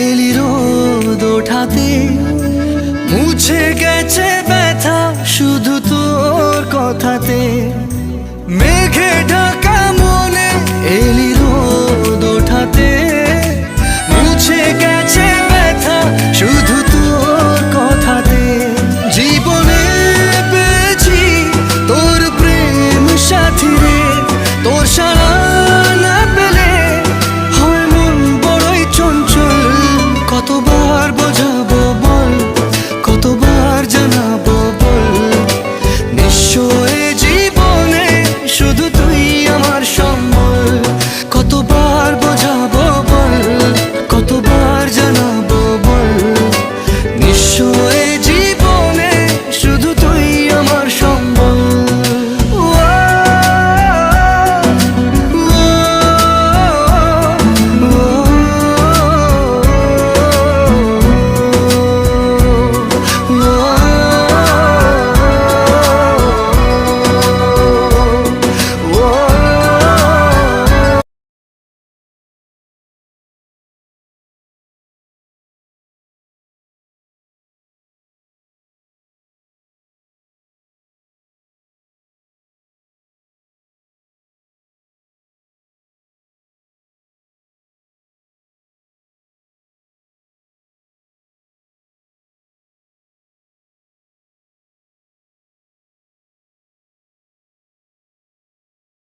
এলি রোদ ওঠাতে মুছে গেছে ব্যথা শুধু তোর কথাতে।